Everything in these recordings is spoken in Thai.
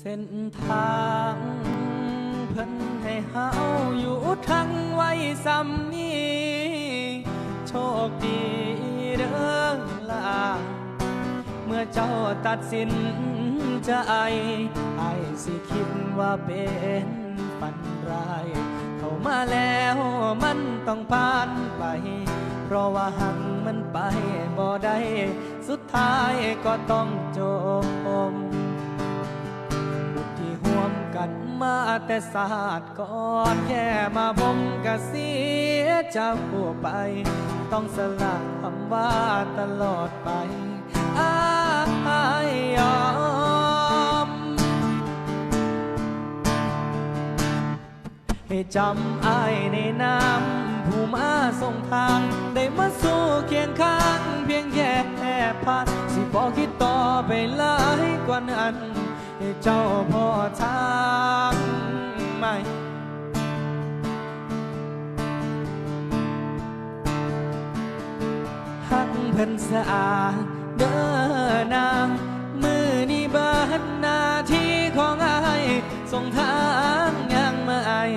เส้นทางเพิ่นให้เฮาอยู่ทั้งไว้ซ้ำนี้โชคดีเด้อล่ะเมื่อเจ้าตัดสินใจไอ้สิคิดว่าเป็นฝันร้ายเข้ามาแล้วมันต้องผ่านไป เพราะว่าหักมันไปบ่ได้ สุดท้ายก็ต้องจม แต่ศาสตร์ก่อนแค่มาผมก็เสียเจ้าไป ต้องสละคำว่าตลอดไปอายยอม ให้จำอายในน้ำผู้มาส่งทาง ได้มาสู้เคียงข้างเพียงแค่ผ่านสิบอกคิดต่อไปหลายกว่านั้นให้เจ้าพอ เพิ่นสะอาดเด้อนางมือนี้เบิดหน้าที่ของอายส่งทางยังมาไอาย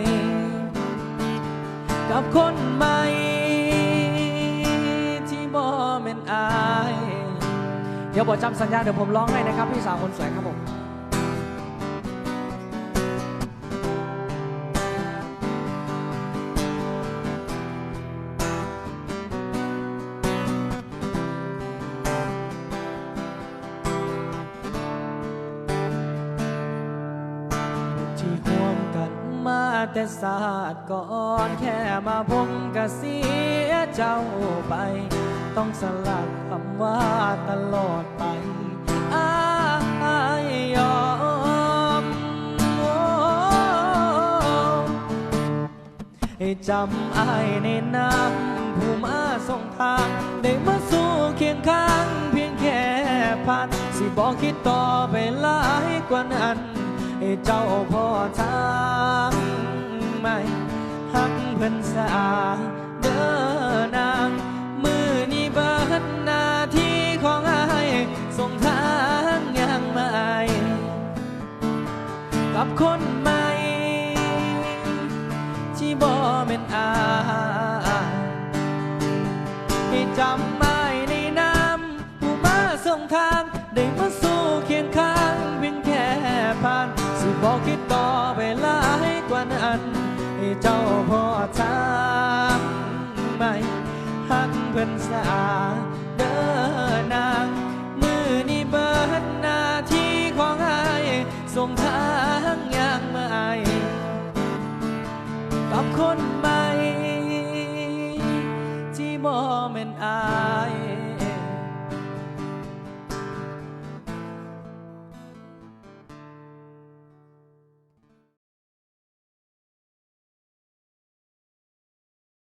กับคนใหม่ที่บ่แม่นอาย เดี๋ยวบอกจำสัญญาเดี๋ยวผมร้องให้นะครับ พี่สาวคนสวยครับผม ที่ห่วมกันมาแต่ศาสตร์ก่อนแค่มาพบก็เสียเจ้าไป ต้องสลักคำว่าตลอดไปอายยอมโอ้ให้จำอายในน้ำผู้มาส่งทาง ได้มาสู้เคียงข้างเพียงแค่ผ่านสิบอกคิดต่อไปหลายกว่านั้น ให้เจ้าพอทางไหมหักเพิ่นสะอาดเด้อนางมือนี้เบิดหน้าที่ของอายส่งทางยังไอายกับคนใหม่ที่บ่เป็นอาให้จำ เจ้าพอทางไหมหักเพิ่นสะอาดเด้อนางมือนี้เบิดหน้าที่ของอายส่งทางยังมาไอายกับคนใหม่ที่บ่แม่นอาย